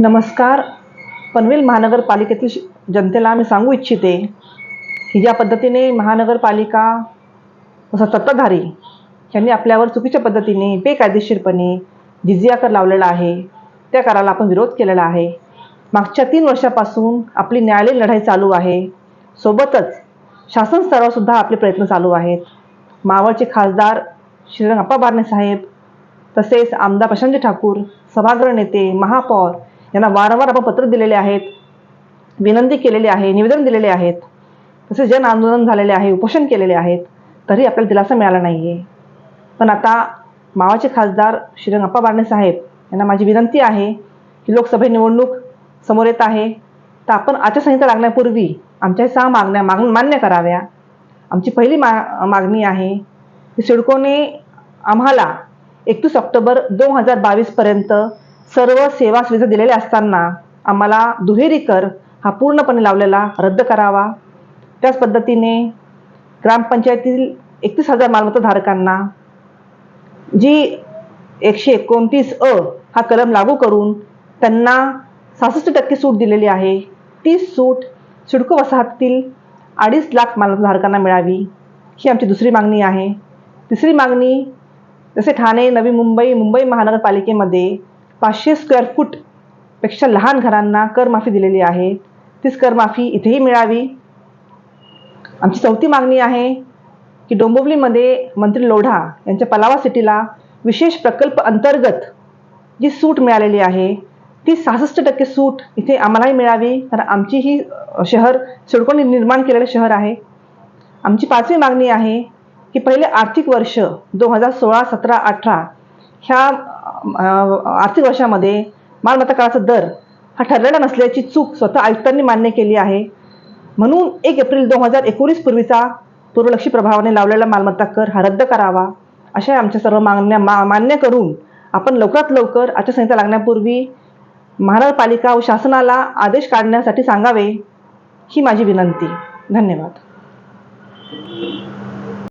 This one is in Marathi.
नमस्कार. पनवेल महानगरपालिकेतील जनतेला आम्ही सांगू इच्छिते की ज्या पद्धतीने महानगरपालिका व सत्ताधारी यांनी आपल्यावर चुकीच्या पद्धतीने बेकायदेशीरपणे जिजिया कर लावलेला आहे त्या कराला आपण विरोध केलेला आहे. मागच्या तीन वर्षापासून आपली न्यायालयीन लढाई चालू आहे. सोबतच शासन स्तरावर सुद्धा आपले प्रयत्न चालू आहेत. मावळचे खासदार श्रीरंगप्पा बारणे साहेब तसेच आमदार प्रशांत ठाकूर सभागृह नेते महापौर यांना वारंवार आपण पत्र दिलेले आहेत विनंती केलेली आहे निवेदन दिलेले आहेत तसेच जन आंदोलन झालेले आहे उपोषण केलेले आहेत तरी आपल्याला दिलासा मिळाला नाही आहे पण आता मावाचे खासदार श्रीरंगप्पा बारणे साहेब यांना माझी विनंती आहे की लोकसभा निवडणूक समोर येत आहे तर आपण आचारसंहिता लागण्यापूर्वी आमच्या सहा मागण्या माग मान्य कराव्या. आमची पहिली मा मागणी आहे की सिडकोने आम्हाला एकतीस ऑक्टोबर दोन हजार बावीसपर्यंत सर्व सेवा सुविधा दिलेल्या असताना आम्हाला दुहेरी कर हा पूर्णपणे लावलेला रद्द करावा. त्याच पद्धतीने ग्रामपंचायतीतील एकतीस हजार मालमत्ताधारकांना जी एकशे एकोणतीस अ हा कलम लागू करून त्यांना सहासष्ट टक्के सूट दिलेली आहे ती सूट सिडको वसाहतील अडीच लाख मालमत्ताधारकांना मिळावी ही आमची दुसरी मागणी आहे. तिसरी मागणी जसे ठाणे नवी मुंबई मुंबई महानगरपालिकेमध्ये पाचशे स्क्वेअर फूटपेक्षा लहान घरांना करमाफी दिलेली आहे. तीच करमाफी इथेही मिळावी. आमची चौथी मागणी आहे की डोंबिवलीमध्ये मंत्री लोढा यांच्या पलावा सिटीला विशेष प्रकल्प अंतर्गत जी सूट मिळालेली आहे ती सहासष्ट टक्के सूट इथे आम्हालाही मिळावी. कारण आमची ही शहर सिडकोने निर्माण केलेलं शहर आहे. आमची पाचवी मागणी आहे की पहिले आर्थिक वर्ष दोन हजार सोळा सतरा अठरा ह्या आर्थिक वर्षामध्ये मालमत्ता कराचा दर हा ठरलेला नसल्याची चूक स्वतः आयुक्तांनी मान्य केली आहे. म्हणून एक एप्रिल दोन हजार एकोणीस पूर्वीचा पूर्वलक्षी प्रभावाने लावलेला मालमत्ता कर हा रद्द करावा अशा आमच्या सर्व मागण्या मा मान्य करून आपण लवकरात लवकर आचारसंहिता लागण्यापूर्वी महानगरपालिका व शासनाला आदेश काढण्यासाठी सांगावे ही माझी विनंती. धन्यवाद.